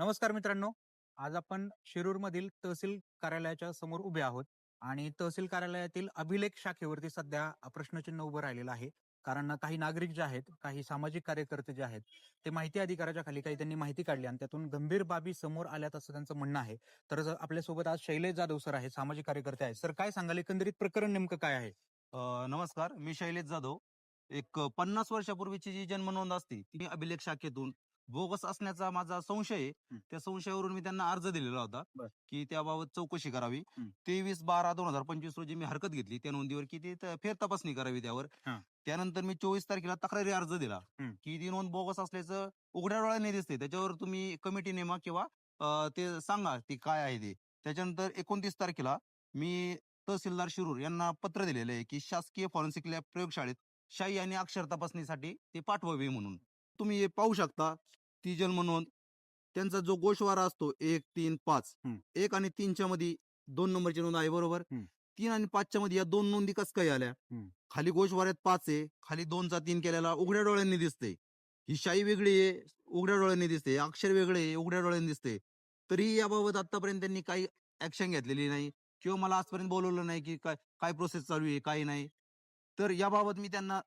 नमस्कार मित्रांनो. आज आपण शिरूर मधील तहसील कार्यालयाच्या समोर उभे आहोत आणि तहसील कार्यालयातील अभिलेख शाखेवरती सध्या प्रश्नचिन्ह उभं राहिलेलं आहे. कारण काही नागरिक जे आहेत काही सामाजिक कार्यकर्ते जे आहेत ते माहिती अधिकाराच्या खाली काही त्यांनी माहिती काढली आणि त्यातून गंभीर बाबी समोर आल्यात असं त्यांचं म्हणणं आहे. तर आपल्यासोबत आज शैलेश जाधव सर आहेत सामाजिक कार्यकर्ते आहेत. सर काय सांगाल? एकंदरीत प्रकरण नेमकं काय आहे? नमस्कार. मी शैलेश जाधव. एक पन्नास वर्षापूर्वीची जी जन्म नोंद असते ती अभिलेख शाखेतून बोगस असण्याचा माझा संशय आहे हं. त्या संशयावरून मी त्यांना अर्ज दिलेला होता बर. की त्याबाबत चौकशी करावी हं. तेवीस बारा दोन हजार पंचवीस रोजी मी हरकत घेतली त्या नोंदीवर की ती त- फेर तपासणी करावी त्यावर हा. त्यानंतर मी चोवीस तारखेला तक्रारी अर्ज दिला हं. की ती नोंद बोगस असल्याचं उघड्या डोळ्याने दिसते त्याच्यावर तुम्ही कमिटी नेमा किंवा अ, ते सांगा ती काय आहे ते त्याच्यानंतर एकोणतीस तारखेला मी तहसीलदार शिरूर यांना पत्र दिलेलं आहे की शासकीय फॉरेन्सिक लॅब प्रयोगशाळेत शाई आणि अक्षर तपासणीसाठी ते पाठवावे म्हणून तुम्ही हे पाहू शकता ती जन्म नोंद त्यांचा जो गोषवारा असतो एक तीन पाच हम्म. एक आणि तीनच्या मध्ये दोन नंबरची नोंद आहे बरोबर? हम्म. तीन आणि पाचच्या मध्ये या दोन नोंदी कस काय आल्या? हम्म. खाली गोषवाऱ्यात पाच आहे खाली दोनचा तीन केलेला उघड्या डोळ्यांनी दिसते ही शाई वेगळी आहे उघड्या डोळ्यांनी दिसते अक्षर वेगळे आहे उघड्या डोळ्यांनी दिसते तरी याबाबत आतापर्यंत त्यांनी काही ऍक्शन घेतलेली नाही किंवा मला आजपर्यंत बोलवलं नाही की काय काय प्रोसेस चालू आहे काय नाही. तर याबाबत मी त्यांना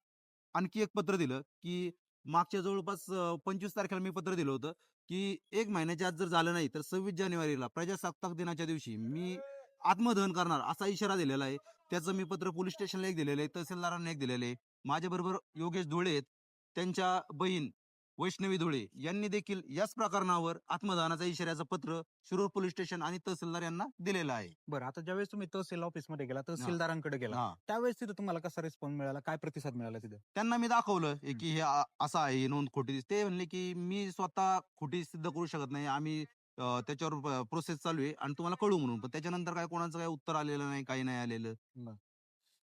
आणखी एक पत्र दिलं की मागच्या जवळपास पंचवीस तारखेला मी पत्र दिलं होतं की एक महिन्याच्या आत जर झालं नाही तर सव्वीस जानेवारीला प्रजासत्ताक दिनाच्या दिवशी मी आत्मदहन करणार असा इशारा दिलेला आहे. त्याचं मी पत्र पोलीस स्टेशनला एक दिलेलं आहे तहसीलदारांना एक दिलेलं आहे. माझ्याबरोबर योगेश धुळे आहेत त्यांच्या बहीण वैष्णवी धुळे यांनी देखील याच प्रकरणावर आत्मदहनाचा इशाऱ्याचं पत्र शिरूर पोलीस स्टेशन आणि तहसीलदार यांना दिलेलं आहे. बरं आता ज्यावेळेस तुम्ही तहसील ऑफिसमध्ये गेला तहसीलदारांकडे गेला हा. त्यावेळेस तिथे तुम्हाला कसा रिस्पॉन्स मिळाला? काय प्रतिसाद मिळाला तिथे? त्यांना मी दाखवलं हे की हे. आ- असं आहे ही नोंद खोटी दिसते. ते म्हणले की मी स्वतः खोटी सिद्ध करू शकत नाही. आम्ही अं, त्याच्यावर प्रोसेस चालू आहे आणि तुम्हाला कळू म्हणून. पण त्याच्यानंतर काय कोणाचं काय उत्तर आलेलं नाही काही नाही आलेलं.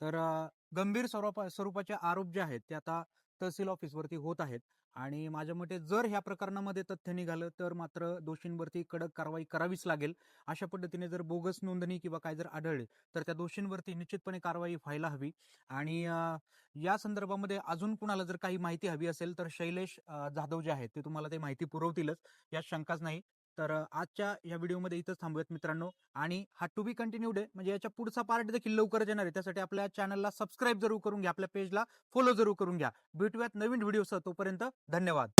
तर अ, गंभीर स्वरूपा स्वरूपाचे आरोप जे आहेत ते आता तहसील ऑफिसवरती होत आहेत. आणि माझ्या मते जर ह्या प्रकरणामध्ये तथ्य निघालं तर मात्र दोषींवरती कडक कारवाई करावीच लागेल. अशा पद्धतीने जर बोगस नोंदणी किंवा काय जर आढळले तर त्या दोषींवरती निश्चितपणे कारवाई व्हायला हवी. आणि या संदर्भामध्ये अजून कुणाला जर काही माहिती हवी असेल तर शैलेश जाधव जे आहेत ते तुम्हाला ते माहिती पुरवतीलच. यात शंकाच नाही. तर आजच्या या व्हिडिओमध्ये इथंच थांबूयात मित्रांनो. आणि हा टू बी कंटिन्यूड आहे म्हणजे याच्या पुढचा पार्ट देखील लवकरच येणार आहे. त्यासाठी आपल्या चॅनलला सबस्क्राईब जरूर करून घ्या आपल्या पेजला फॉलो जरूर करून घ्या. भेटूयात नवीन व्हिडिओसह तोपर्यंत धन्यवाद.